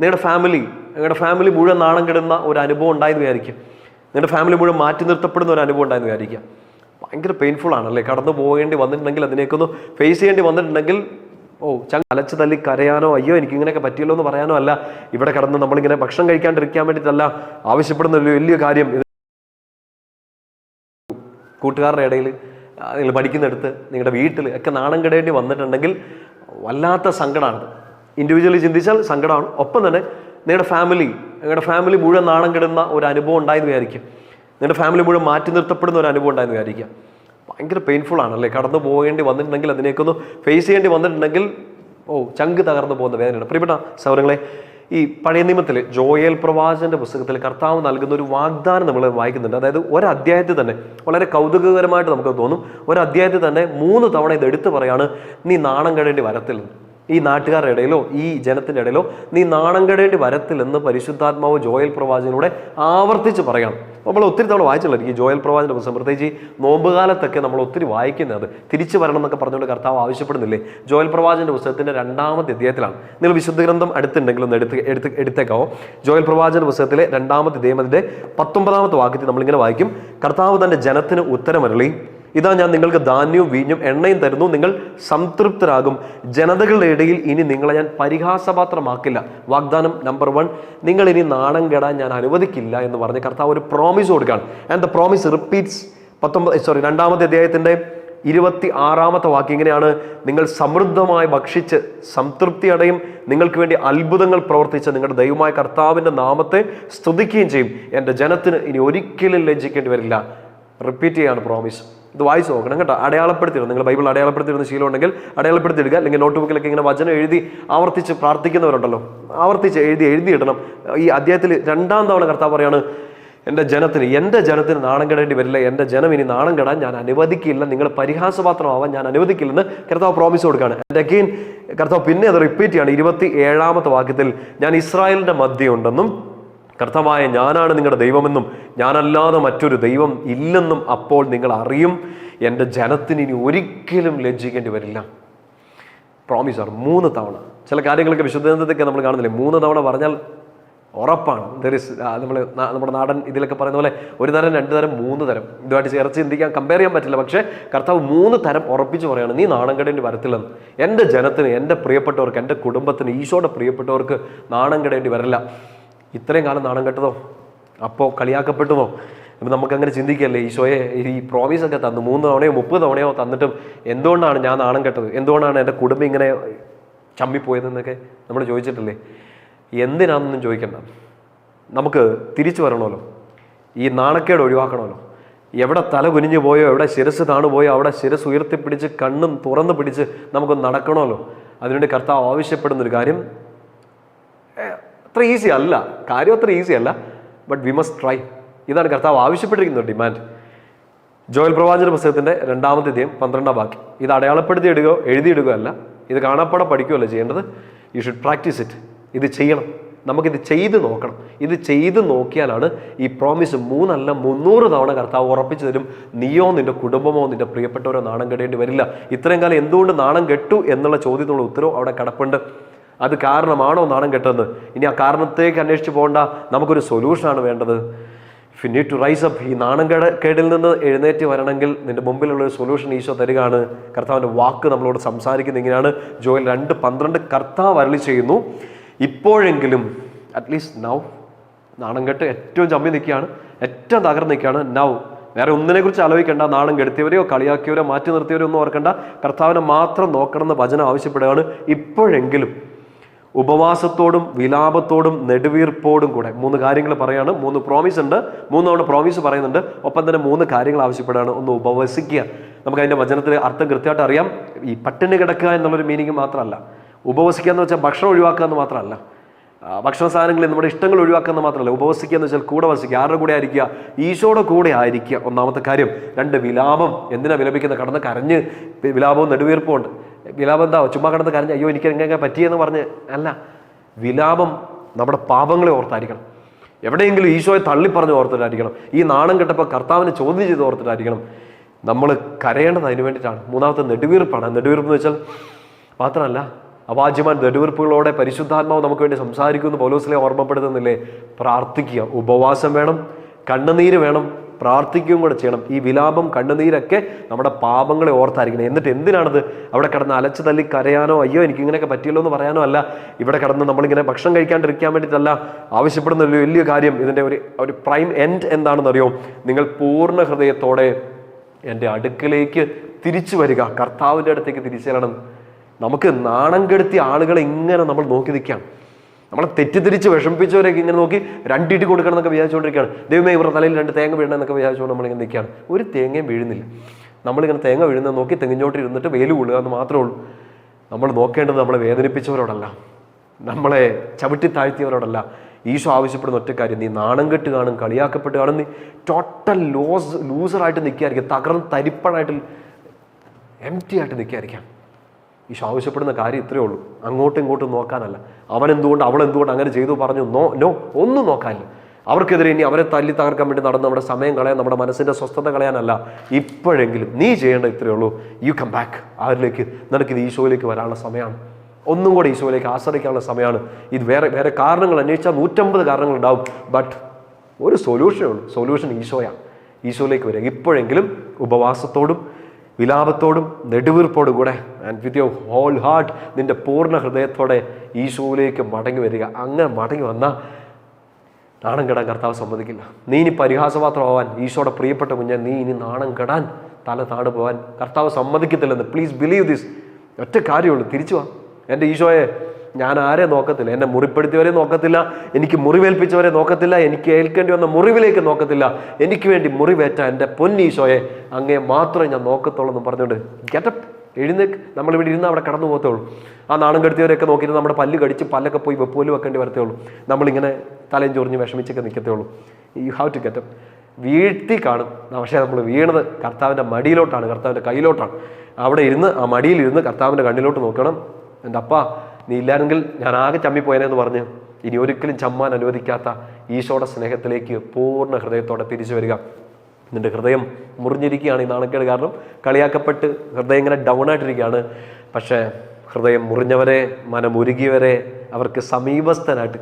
നിങ്ങളുടെ ഫാമിലി നിങ്ങളുടെ ഫാമിലി മുഴുവൻ നാണം കിടുന്ന ഒരു അനുഭവം ഉണ്ടായെന്ന് വിചാരിക്കുക. നിങ്ങളുടെ ഫാമിലി മുഴുവൻ മാറ്റി നിർത്തപ്പെടുന്ന ഒരു അനുഭവം ഉണ്ടായെന്ന് വിചാരിക്കുക. ഭയങ്കര പെയിൻഫുൾ ആണല്ലേ കടന്നു പോകേണ്ടി വന്നിട്ടുണ്ടെങ്കിൽ അതിനേക്കൊന്ന് ഫേസ് ചെയ്യേണ്ടി വന്നിട്ടുണ്ടെങ്കിൽ ഓ ചങ്ങ അലച്ച് തല്ലി കരയാനോ അയ്യോ എനിക്ക് ഇങ്ങനെയൊക്കെ പറ്റിയല്ലോ എന്ന് പറയാനോ അല്ല. ഇവിടെ കടന്ന് നമ്മളിങ്ങനെ ഭക്ഷണം കഴിക്കാണ്ടിരിക്കാൻ വേണ്ടിയിട്ടല്ല ആവശ്യപ്പെടുന്ന ഒരു വലിയ കാര്യം. ഇത് കൂട്ടുകാരുടെ ഇടയിൽ നിങ്ങൾ പഠിക്കുന്നിടത്ത് നിങ്ങളുടെ വീട്ടിൽ ഒക്കെ നാണം കിടേണ്ടി വന്നിട്ടുണ്ടെങ്കിൽ വല്ലാത്ത സങ്കടമാണ് ഇൻഡിവിജ്വലി ചിന്തിച്ചാൽ സങ്കടമാണ്. ഒപ്പം തന്നെ നിങ്ങളുടെ ഫാമിലി നിങ്ങളുടെ ഫാമിലി മുഴുവൻ നാണം കിടുന്ന ഒരു അനുഭവം ഉണ്ടായെന്ന് വിചാരിക്കും നിങ്ങളുടെ ഫാമിലി മുഴുവൻ മാറ്റി നിർത്തപ്പെടുന്ന ഒരു അനുഭവം ഉണ്ടായെന്ന് വിചാരിക്കാം ഭയങ്കര പെയിൻഫുൾ ആണല്ലേ കടന്നു പോകേണ്ടി വന്നിട്ടുണ്ടെങ്കിൽ അതിനേക്കൊന്ന് ഫേസ് ചെയ്യേണ്ടി വന്നിട്ടുണ്ടെങ്കിൽ ഓ ചങ്ക് തകർന്നു പോകുന്ന വേദനയാണ്. പ്രിയപ്പെട്ട സൗരങ്ങളെ ഈ പഴയ നിയമത്തിൽ ജോയൽ പ്രവാചന്റെ പുസ്തകത്തിൽ കർത്താവ് നൽകുന്ന ഒരു വാഗ്ദാനം നമ്മൾ വായിക്കുന്നുണ്ട്. അതായത് ഒരു തന്നെ വളരെ കൗതുകകരമായിട്ട് നമുക്ക് തോന്നും. ഒരു തന്നെ മൂന്ന് തവണ ഇത് എടുത്തു പറയാണ് നീ നാണം കെടേണ്ടി വരത്തില്ല ഈ നാട്ടുകാരുടെ ഇടയിലോ ഈ ജനത്തിന്റെ ഇടയിലോ നീ നാണം കെടേണ്ടി വരത്തില്ലെന്ന് പരിശുദ്ധാത്മാവ് ജോയൽ പ്രവാചകനൂടെ ആവർത്തിച്ച് പറയണം. നമ്മൾ ഒത്തിരി തവണ വായിച്ചിട്ടുള്ള ഈ ജോയൽ പ്രവാചന്റെ പുസ്തകം. പ്രത്യേകിച്ച് ഈ നോമ്പുകാലത്തൊക്കെ നമ്മൾ ഒത്തിരി വായിക്കുന്നത് തിരിച്ചു വരണം എന്നൊക്കെ പറഞ്ഞുകൊണ്ട് കർത്താവ് ആവശ്യപ്പെടുന്നില്ലേ? ജോയൽ പ്രവാചന്റെ പുസ്തകത്തിന്റെ രണ്ടാമത്തെ അധ്യായത്തിലാണ്. നിങ്ങൾ വിശുദ്ധ ഗ്രന്ഥം അടുത്തുണ്ടെങ്കിൽ ഒന്ന് എടുത്ത് എടുത്ത് എടുത്തേക്കാവോ ജോയൽ പ്രവാചന്റെ പുസ്തകത്തിലെ രണ്ടാമത്തെ അധ്യായത്തിന്റെ പത്തൊമ്പതാമത്തെ വാക്യത്തിൽ നമ്മളിങ്ങനെ വായിക്കും. കർത്താവ് തന്റെ ജനത്തിന് ഉത്തരമരളി. ഇതാ ഞാൻ നിങ്ങൾക്ക് ധാന്യവും വീഞ്ഞും എണ്ണയും തരുന്നു. നിങ്ങൾ സംതൃപ്തരാകും. ജനതകളുടെ ഇടയിൽ ഇനി നിങ്ങളെ ഞാൻ പരിഹാസപാത്രമാക്കില്ല. വാഗ്ദാനം നമ്പർ വൺ നിങ്ങൾ ഇനി നാണം കെടാൻ ഞാൻ അനുവദിക്കില്ല എന്ന് പറഞ്ഞ് കർത്താവ് ഒരു പ്രോമിസ് കൊടുക്കുകയാണ്. ആൻഡ് ദ പ്രോമിസ് റിപ്പീറ്റ്സ് പത്തൊമ്പത് സോറി രണ്ടാമത്തെ അധ്യായത്തിന്റെ ഇരുപത്തി ആറാമത്തെ വാക്യം ഇങ്ങനെയാണ്. നിങ്ങൾ സമൃദ്ധമായി ഭക്ഷിച്ച് സംതൃപ്തി അടയും. നിങ്ങൾക്ക് വേണ്ടി അത്ഭുതങ്ങൾ പ്രവർത്തിച്ച് നിങ്ങളുടെ ദൈവമായ കർത്താവിന്റെ നാമത്തെ സ്തുതിക്കുകയും ചെയ്യും. എന്റെ ജനത്തിന് ഇനി ഒരിക്കലും ലജ്ജിക്കേണ്ടി വരില്ല. റിപ്പീറ്റ് ചെയ്യാണ് പ്രോമിസ് ഇത് വായിച്ച് നോക്കണം കേട്ടോ. അടയാളപ്പെടുത്തിയിരുന്നു നിങ്ങൾ ബൈബിൾ അടയാളപ്പെടുത്തിയിരുന്ന ശീലം ഉണ്ടെങ്കിൽ അടയാളപ്പെടുത്തിയിടുക. അല്ലെങ്കിൽ നോട്ട് ബുക്കിലൊക്കെ ഇങ്ങനെ വചനം എഴുതി ആവർത്തിച്ച് പ്രാർത്ഥിക്കുന്നവരുണ്ടല്ലോ. ആവർത്തിച്ച് എഴുതി എഴുതിയിടണം. ഈ അധ്യായത്തിൽ രണ്ടാം തവണ കർത്താവ് പറയാണ് എന്റെ ജനത്തിന് എന്റെ ജനത്തിന് നാണം കെടേണ്ടി വരില്ല. എന്റെ ജനം ഇനി നാണം കെടാൻ ഞാൻ അനുവദിക്കില്ല. നിങ്ങൾ പരിഹാസപാത്രമാവാൻ ഞാൻ അനുവദിക്കില്ലെന്ന് കർത്താവ് പ്രോമിസ് കൊടുക്കുകയാണ്. എന്റെ അഗെയിൻ കർത്താവ് പിന്നെ അത് റിപ്പീറ്റ് ചെയ്യാണ്. ഇരുപത്തി ഏഴാമത്തെ വാക്യത്തിൽ ഞാൻ ഇസ്രായേലിന്റെ മധ്യയുണ്ടെന്നും കർത്താവായ ഞാനാണ് നിങ്ങളുടെ ദൈവമെന്നും ഞാനല്ലാതെ മറ്റൊരു ദൈവം ഇല്ലെന്നും അപ്പോൾ നിങ്ങൾ അറിയും. എന്റെ ജനത്തിന് ഇനി ഒരിക്കലും ലജ്ജിക്കേണ്ടി വരില്ല. പ്രോമിസർ മൂന്ന് തവണ. ചില കാര്യങ്ങളൊക്കെ വിശുദ്ധത്തൊക്കെ നമ്മൾ കാണുന്നില്ലേ? മൂന്ന് തവണ പറഞ്ഞാൽ ഉറപ്പാണ്. ദർ ഇസ് നമ്മൾ നമ്മുടെ നാടൻ ഇതിലൊക്കെ പറയുന്ന പോലെ ഒരു തരം രണ്ട് തരം മൂന്ന് തരം. ഇതുമായിട്ട് ചേർത്ത് ചിന്തിക്കാൻ കമ്പയർ ചെയ്യാൻ പറ്റില്ല. പക്ഷേ കർത്താവ് മൂന്ന് തരം ഉറപ്പിച്ച് പറയുകയാണ് നീ നാണം കെടേണ്ടി വരത്തില്ലെന്ന്. എന്റെ ജനത്തിന് എന്റെ പ്രിയപ്പെട്ടവർക്ക് എന്റെ കുടുംബത്തിന് ഈശോയുടെ പ്രിയപ്പെട്ടവർക്ക് നാണം കെടേണ്ടി വരില്ല. ഇത്രയും കാലം നാണം കെട്ടതോ? അപ്പോൾ കളിയാക്കപ്പെട്ടുമോ അപ്പം നമുക്കങ്ങനെ ചിന്തിക്കല്ലേ ഈശോയെ ഈ പ്രോമിസ് ഒക്കെ തന്നു മൂന്ന് തവണയോ മുപ്പത് തവണയോ തന്നിട്ടും എന്തുകൊണ്ടാണ് ഞാൻ നാണം കെട്ടത്? എന്തുകൊണ്ടാണ് എന്റെ കുടുംബം ഇങ്ങനെ ചമ്മിപ്പോയതെന്നൊക്കെ നമ്മൾ ചോദിച്ചിട്ടില്ലേ? എന്തിനാണെന്നൊന്നും ചോദിക്കണ്ട. നമുക്ക് തിരിച്ചു വരണമല്ലോ. ഈ നാണക്കേട് ഒഴിവാക്കണമല്ലോ. എവിടെ തല കുനിഞ്ഞു പോയോ എവിടെ ശിരസ് താണു പോയോ അവിടെ ശിരസ് ഉയർത്തിപ്പിടിച്ച് കണ്ണും തുറന്നു പിടിച്ച് നമുക്ക് നടക്കണമല്ലോ. അതിനുവേണ്ടി കർത്താവ് ആവശ്യപ്പെടുന്നൊരു കാര്യം അത്ര ഈസി അല്ല. കാര്യം അത്ര ഈസി അല്ല. ബട്ട് വി മസ്റ്റ് ട്രൈ ഇതാണ് കർത്താവ് ആവശ്യപ്പെട്ടിരിക്കുന്നത് ഡിമാൻഡ് ജോയൽ പ്രവാചന പുസ്തകത്തിന്റെ രണ്ടാമത്തെ ദിയം പന്ത്രണ്ടാം വാക്യം. ഇത് അടയാളപ്പെടുത്തി ഇടുകയോ എഴുതിയിടുകയോ അല്ല. ഇത് കാണാപ്പാടെ പഠിക്കുകയല്ല ചെയ്യേണ്ടത്. യു ഷുഡ് പ്രാക്ടീസ് ഇറ്റ് ഇത് ചെയ്യണം. നമുക്കിത് ചെയ്ത് നോക്കണം. ഇത് ചെയ്ത് നോക്കിയാലാണ് ഈ പ്രോമിസ് മൂന്നല്ല മുന്നൂറ് തവണ കർത്താവ് ഉറപ്പിച്ചു തരും. നീയോ നിന്റെ കുടുംബമോ നിന്റെ പ്രിയപ്പെട്ടവരോ നാണം കെടേണ്ടി വരില്ല. ഇത്രയും കാലം എന്തുകൊണ്ട് നാണം കെട്ടു എന്നുള്ള ചോദ്യത്തിനുള്ള ഉത്തരവും അവിടെ കിടപ്പുണ്ട്. അത് കാരണമാണോ നാണം കെട്ടെന്ന് ഇനി ആ കാരണത്തേക്ക് അന്വേഷിച്ച് പോകേണ്ട. നമുക്കൊരു സൊല്യൂഷനാണ് വേണ്ടത്. If you need to rise up ഈ നാണം കേട കേടിൽ നിന്ന് എഴുന്നേറ്റ് വരണമെങ്കിൽ നിന്റെ മുമ്പിലുള്ള ഒരു സൊല്യൂഷൻ ഈശോ തരികയാണ്. കർത്താവിന്റെ വാക്ക് നമ്മളോട് സംസാരിക്കുന്ന ഇങ്ങനെയാണ്. ജോയിൽ രണ്ട് പന്ത്രണ്ട് കർത്താവ് അരളി ചെയ്യുന്നു. ഇപ്പോഴെങ്കിലും അറ്റ്ലീസ്റ്റ് നൗ നാണം കെട്ട് ഏറ്റവും ചമ്മി നിൽക്കുകയാണ്. ഏറ്റവും തകർന്ന് നിൽക്കുകയാണ്. നൗ വേറെ ഒന്നിനെ കുറിച്ച് ആലോചിക്കേണ്ട. നാണം കെടുത്തിയവരെയോ കളിയാക്കിയവരോ മാറ്റി നിർത്തിയവരോ ഒന്നും ഓർക്കേണ്ട. കർത്താവിനെ മാത്രം നോക്കണമെന്ന് വചനം ആവശ്യപ്പെടുകയാണ്. ഇപ്പോഴെങ്കിലും ഉപവാസത്തോടും വിലാപത്തോടും നെടുവീർപ്പോടും കൂടെ മൂന്ന് കാര്യങ്ങൾ പറയാണ്. മൂന്ന് പ്രോമിസ് ഉണ്ട്. മൂന്ന് തവണ പ്രോമിസ് പറയുന്നുണ്ട്. ഒപ്പം തന്നെ മൂന്ന് കാര്യങ്ങൾ ആവശ്യപ്പെടുകയാണ് ഒന്ന് ഉപവസിക്കുക. നമുക്ക് അതിന്റെ വചനത്തിൽ അർത്ഥം കൃത്യമായിട്ട് അറിയാം. ഈ പട്ടിണി കിടക്കുക എന്നുള്ളൊരു മീനിങ് മാത്രമല്ല. ഉപവസിക്കുക എന്ന് വെച്ചാൽ ഭക്ഷണം ഒഴിവാക്കുക എന്ന് മാത്രമല്ല. ഭക്ഷണ സാധനങ്ങളിൽ നമ്മുടെ ഇഷ്ടങ്ങൾ ഒഴിവാക്കുക എന്ന് മാത്രമല്ല. ഉപവസിക്കുക എന്ന് വെച്ചാൽ കൂടെ വസിക്കുക ആരുടെ കൂടെ ആയിരിക്കുക? ഈശോയുടെ കൂടെ ആയിരിക്കുക. ഒന്നാമത്തെ കാര്യം. രണ്ട് വിലാപം. എന്തിനാ വിലപിക്കുന്നത് കടന്ന് കരഞ്ഞ്? വിലാപവും നെടുവീർപ്പും ഉണ്ട്. വിലാപം എന്താ? ചുമ്മാ കിടന്ന് കരഞ്ഞ് അയ്യോ എനിക്ക് എങ്ങനെ പറ്റിയെന്ന് പറഞ്ഞ്. അല്ല വിലാപം നമ്മുടെ പാപങ്ങളെ ഓർത്തായിരിക്കണം. എവിടെയെങ്കിലും ഈശോയെ തള്ളിപ്പറഞ്ഞ് ഓർത്തിട്ടായിരിക്കണം. ഈ നാണം കെട്ടപ്പോൾ കർത്താവിനെ ചോദ്യം ചെയ്ത് ഓർത്തിട്ടായിരിക്കണം. നമ്മൾ കരയേണ്ടത് അതിന് വേണ്ടിയിട്ടാണ്. മൂന്നാമത്തെ നെടുവീർപ്പാണ്. നെടുവീർപ്പ് എന്ന് വെച്ചാൽ മാത്രമല്ല അവാജ്യമാൻ നെടുവീർപ്പുകളോടെ പരിശുദ്ധാത്മാവ് നമുക്ക് വേണ്ടി സംസാരിക്കുമെന്ന് പൗലോസിലെ ഓർമ്മപ്പെടുത്തുന്നില്ലേ? പ്രാർത്ഥിക്കുക. ഉപവാസം വേണം. കണ്ണുനീര് വേണം. പ്രാർത്ഥിക്കുകയും കൂടെ ചെയ്യണം. ഈ വിലാപം കണ്ണുനീരൊക്കെ നമ്മുടെ പാപങ്ങളെ ഓർത്തായിരിക്കണം. എന്നിട്ട് എന്തിനാണത് അവിടെ കിടന്ന് അലച്ചു തല്ലി കരയാനോ അയ്യോ എനിക്ക് ഇങ്ങനെയൊക്കെ പറ്റിയല്ലോ എന്ന് പറയാനോ അല്ല. ഇവിടെ കിടന്ന് നമ്മളിങ്ങനെ ഭക്ഷണം കഴിക്കാണ്ടിരിക്കാൻ വേണ്ടിയിട്ടല്ല ആവശ്യപ്പെടുന്ന ഒരു വലിയ കാര്യം. ഇതിന്റെ ഒരു ഒരു പ്രൈം എൻഡ് എന്താണെന്നറിയോ? നിങ്ങൾ പൂർണ ഹൃദയത്തോടെ എന്റെ അടുക്കിലേക്ക് തിരിച്ചു വരിക. കർത്താവിന്റെ അടുത്തേക്ക് തിരിച്ചു നമുക്ക് നാണം കെടുത്തിയ ആളുകളെ ഇങ്ങനെ നമ്മൾ നോക്കി നിൽക്കുകയാണ് നമ്മളെ തെറ്റിദ്ധരിച്ച് വിഷമിപ്പിച്ചവരൊക്കെ ഇങ്ങനെ നോക്കി രണ്ടിട്ട് കൊടുക്കണം എന്നൊക്കെ വിചാരിച്ചുകൊണ്ടിരിക്കുകയാണ്. ദൈവമേ ഇവരുടെ തലയിൽ രണ്ട് തേങ്ങ വീഴണം എന്നൊക്കെ വിചാരിച്ചുകൊണ്ട് നമ്മളിങ്ങനെ നിൽക്കുകയാണ്. ഒരു തേങ്ങയും വീഴുന്നില്ല. നമ്മളിങ്ങനെ തേങ്ങ വീഴുന്നത് നോക്കി തെങ്ങിഞ്ഞോട്ട് ഇരുന്നിട്ട് വെയിൽ കൊള്ളുക എന്ന് മാത്രമേ ഉള്ളൂ. നമ്മൾ നോക്കേണ്ടത് നമ്മളെ വേദനിപ്പിച്ചവരോടല്ല. നമ്മളെ ചവിട്ടി താഴ്ത്തിയവരോടല്ല. ഈശോ ആവശ്യപ്പെടുന്ന ഒറ്റ കാര്യം നീ നാണം കെട്ട് കാണും കളിയാക്കപ്പെട്ട് കാണും നീ ടോട്ടൽ ലോസ് ലൂസറായിട്ട് നിൽക്കുകയായിരിക്കും. തകർന്ന് തരിപ്പണായിട്ട് എം ടി ആയിട്ട് നിൽക്കായിരിക്കാം ഈശോ ആവശ്യപ്പെടുന്ന കാര്യം ഇത്രയേ ഉള്ളൂ. അങ്ങോട്ടും ഇങ്ങോട്ടും നോക്കാനല്ല. അവൻ എന്തുകൊണ്ട് അവൾ എന്തുകൊണ്ട് അങ്ങനെ ചെയ്തു പറഞ്ഞു? നോ നോ ഒന്നും നോക്കാനില്ല. അവർക്കെതിരെ ഇനി അവരെ തല്ലി തകർക്കാൻ വേണ്ടി നടന്ന് നമ്മുടെ സമയം കളയാൻ നമ്മുടെ മനസ്സിന്റെ സ്വസ്ഥത കളയാനല്ല. ഇപ്പോഴെങ്കിലും നീ ചെയ്യേണ്ട ഇത്രയേ ഉള്ളൂ. യു കം ബാക്ക് അവരിലേക്ക് നിനക്കിത് ഈശോയിലേക്ക് വരാനുള്ള സമയമാണ്. ഒന്നും കൂടെ ഈശോയിലേക്ക് ആശ്രയിക്കാനുള്ള സമയമാണ്. ഇത് വേറെ വേറെ കാരണങ്ങൾ അന്വേഷിച്ചാൽ നൂറ്റമ്പത് കാരണങ്ങൾ ഉണ്ടാവും. ബട്ട് ഒരു സൊല്യൂഷനേ ഉള്ളൂ. സൊല്യൂഷൻ ഈശോയാണ്. ഈശോയിലേക്ക് വരിക. ഇപ്പോഴെങ്കിലും ഉപവാസത്തോടും വിലാപത്തോടും നെടുവീർപ്പോടും കൂടെ and with your whole heart നിന്റെ പൂർണ ഹൃദയത്തോടെ ഈശോയിലേക്ക് മടങ്ങി വരിക. അങ്ങനെ മടങ്ങി വന്നാൽ നാണം കെടാൻ കർത്താവ് സമ്മതിക്കില്ല. നീ ഇനി പരിഹാസപാത്രമാവാൻ ഈശോയുടെ പ്രിയപ്പെട്ട കുഞ്ഞ നീ ഇനി നാണം കെടാൻ തല താണു പോവാൻ കർത്താവ് സമ്മതിക്കത്തില്ലെന്ന്. പ്ലീസ് ബിലീവ് ദിസ് ഒറ്റ കാര്യമുള്ളൂ തിരിച്ചു വാ. എന്റെ ഈശോയെ ഞാൻ ആരെ നോക്കത്തില്ല? എന്നെ മുറിപ്പെടുത്തിയവരെ നോക്കത്തില്ല. എനിക്ക് മുറിവേൽപ്പിച്ചവരെ നോക്കത്തില്ല. എനിക്ക് ഏൽക്കേണ്ടി വന്ന മുറിവിലേക്ക് നോക്കത്തില്ല. എനിക്ക് വേണ്ടി മുറിവേറ്റ എന്റെ പൊന്നീശോയെ അങ്ങേ മാത്രമേ ഞാൻ നോക്കത്തുള്ളൂ എന്ന് പറഞ്ഞുകൊണ്ട് ഗെറ്റപ്പ് എഴുന്നേക്ക്. നമ്മളിവിടെ ഇരുന്ന് അവിടെ കടന്നു പോകത്തുള്ളൂ. ആ നാണം കെടുത്തിയവരൊക്കെ നോക്കിയിട്ട് നമ്മുടെ പല്ല് കടിച്ച് പല്ലൊക്കെ പോയി വെപ്പോലും വെക്കേണ്ടി വരത്തേയുള്ളൂ നമ്മളിങ്ങനെ തലയും ചൊറിഞ്ഞ് വിഷമിച്ചൊക്കെ നിൽക്കത്തേ ഉള്ളൂ യു ഹാവ് ടു ഗെറ്റപ്പ് വീഴ്ത്തി കാണും. പക്ഷേ നമ്മൾ വീണത് കർത്താവിന്റെ മടിയിലോട്ടാണ്. കർത്താവിന്റെ കയ്യിലോട്ടാണ്. അവിടെ ഇരുന്ന് ആ മടിയിലിരുന്ന് കർത്താവിന്റെ കണ്ണിലോട്ട് നോക്കണം. എന്റെ അപ്പ നീ ഇല്ലായിരുന്നെങ്കിൽ ഞാൻ ആകെ ചമ്മിപ്പോയനെന്ന് പറഞ്ഞ് ഇനി ഒരിക്കലും ചമ്മാൻ അനുവദിക്കാത്ത ഈശോയുടെ സ്നേഹത്തിലേക്ക് പൂർണ ഹൃദയത്തോടെ തിരിച്ചു വരിക. നിന്റെ ഹൃദയം മുറിഞ്ഞിരിക്കുകയാണ് ഈ നാണക്കേട് കാരണം. കളിയാക്കപ്പെട്ട് ഹൃദയം ഇങ്ങനെ ഡൗൺ ആയിട്ടിരിക്കുകയാണ്. പക്ഷേ ഹൃദയം മുറിഞ്ഞവരെ മനമുരുകിയവരെ അവർക്ക് സമീപസ്ഥനായിട്ട്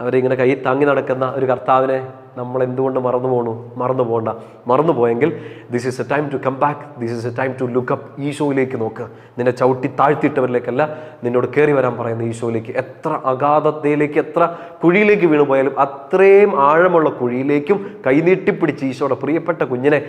അവരെ ഇങ്ങനെ കൈ താങ്ങി നടക്കുന്ന ഒരു കർത്താവിനെ നമ്മൾ എന്തുകൊണ്ട് മറന്നു പോകണു മറന്നു പോകണ്ട മറന്നു പോയെങ്കിൽ this is a time to come back this is a time to look up ഈശോയിലേക്ക് നോക്ക്. നിന്നെ ചവിട്ടി താഴ്ത്തിയിട്ടവരിലേക്കല്ല നിന്നോട് കയറി വരാൻ പറയുന്ന ഈശോയിലേക്ക്. എത്ര അഗാധതയിലേക്ക് എത്ര കുഴിയിലേക്ക് വീണു പോയാലും അത്രയും ആഴമുള്ള കുഴിയിലേക്കും കൈനീട്ടിപ്പിടിച്ച് ഈശോയുടെ പ്രിയപ്പെട്ട കുഞ്ഞിനെ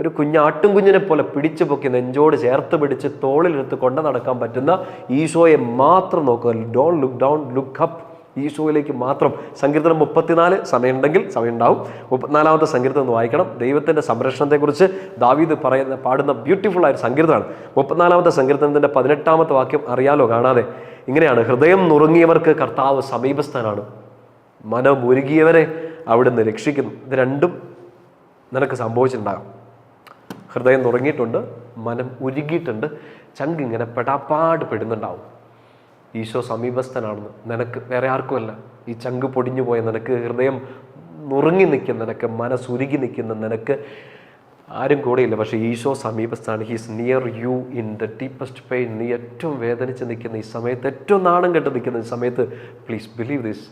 ഒരു കുഞ്ഞാട്ടും കുഞ്ഞിനെ പോലെ പിടിച്ചു പൊക്കി നെഞ്ചോട് ചേർത്ത് പിടിച്ച് തോളിലെടുത്ത് കൊണ്ടു നടക്കാൻ പറ്റുന്ന ഈശോയെ മാത്രം നോക്കുക. Don't look down look up ഈശോയിലേക്ക് മാത്രം സങ്കീർത്തനം മുപ്പത്തിനാല് സമയമുണ്ടെങ്കിൽ സമയം ഉണ്ടാവും മുപ്പത്തിനാലാമത്തെ സങ്കീർത്തനം ഒന്ന് വായിക്കണം. ദൈവത്തിന്റെ സംരക്ഷണത്തെക്കുറിച്ച് ദാവീദ് പറയുന്ന പാടുന്ന ബ്യൂട്ടിഫുൾ ആയ ഒരു സങ്കീർത്തനമാണ്. മുപ്പത്തിനാലാമത്തെ സങ്കീർത്തനത്തിന്റെ പതിനെട്ടാമത്തെ വാക്യം അറിയാലോ കാണാതെ. ഇങ്ങനെയാണ് ഹൃദയം നുറുങ്ങിയവർക്ക് കർത്താവ് സമീപസ്ഥനാണ്. മനമുരുകിയവരെ അവിടുന്ന് രക്ഷിക്കുന്നു. ഇത് രണ്ടും നിനക്ക് സംഭവിച്ചിട്ടുണ്ടാകും. ഹൃദയം നുറങ്ങിയിട്ടുണ്ട് മനം ഉരുകിയിട്ടുണ്ട് ചങ്ക് ഇങ്ങനെ പെടാപ്പാട് പെടുന്നുണ്ടാവും. ഈശോ സമീപസ്ഥനാണെന്ന് നിനക്ക് വേറെ ആർക്കുമല്ല. ഈ ചങ്ക് പൊടിഞ്ഞു പോയ നിനക്ക് ഹൃദയം നുറുങ്ങി നിൽക്കുന്ന നിനക്ക് മനസ്സുരുകി നിൽക്കുന്ന നിനക്ക് ആരും കൂടെയില്ല. പക്ഷേ Eesho സമീപസ്ഥാണ് he's near you in the deepest pain നീ ഏറ്റവും വേദനിച്ച് നിൽക്കുന്ന ഈ സമയത്ത് ഏറ്റവും നാണം കെട്ട് നിൽക്കുന്ന ഈ സമയത്ത് പ്ലീസ് ബിലീവ് ദിസ്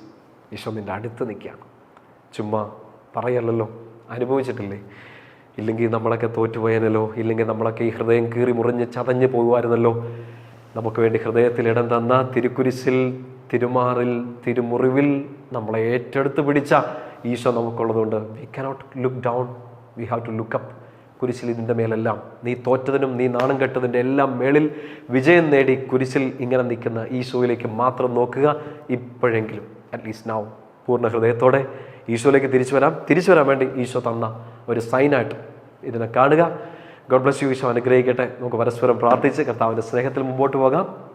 ഈശോ നിന്റെ അടുത്ത് നിൽക്കുകയാണ്. ചുമ്മാ പറയല്ലോ അനുഭവിച്ചിട്ടില്ലേ? ഇല്ലെങ്കിൽ നമ്മളൊക്കെ തോറ്റുപോയാനല്ലോ. ഇല്ലെങ്കിൽ നമ്മളൊക്കെ ഈ ഹൃദയം കീറി മുറിഞ്ഞ് ചതഞ്ഞ് പോകുമായിരുന്നല്ലോ നമുക്ക് വേണ്ടി ഹൃദയത്തിൽ ഇടം തന്ന തിരുക്കുരിശിൽ തിരുമാറിൽ തിരുമുറിവിൽ നമ്മളെ ഏറ്റെടുത്ത് പിടിച്ച Eesho നമുക്കുള്ളതുകൊണ്ട് we cannot look down we have to look up കുരിശിൽ ഇതിന്റെ മേലെല്ലാം. നീ തോറ്റതിനും നീ നാണം കെട്ടതിന്റെ എല്ലാം മേളിൽ വിജയം നേടി കുരിശിൽ ഇങ്ങനെ നിൽക്കുന്ന ഈശോയിലേക്ക് മാത്രം നോക്കുക. ഇപ്പോഴെങ്കിലും അറ്റ്ലീസ്റ്റ് നാവും പൂർണ ഹൃദയത്തോടെ ഈശോയിലേക്ക് തിരിച്ചു വരാം. തിരിച്ചു വരാൻ വേണ്ടി ഈശോ തന്ന ഒരു സൈനായിട്ട് ഇതിനെ കാണുക. ഗോഡ് ബ്ലസ് യു ഈശോ അനുഗ്രഹിക്കട്ടെ. നമുക്ക് പരസ്പരം പ്രാർത്ഥിച്ച് കർത്താവിന്റെ സ്നേഹത്തിൽ മുമ്പോട്ട് പോകാം.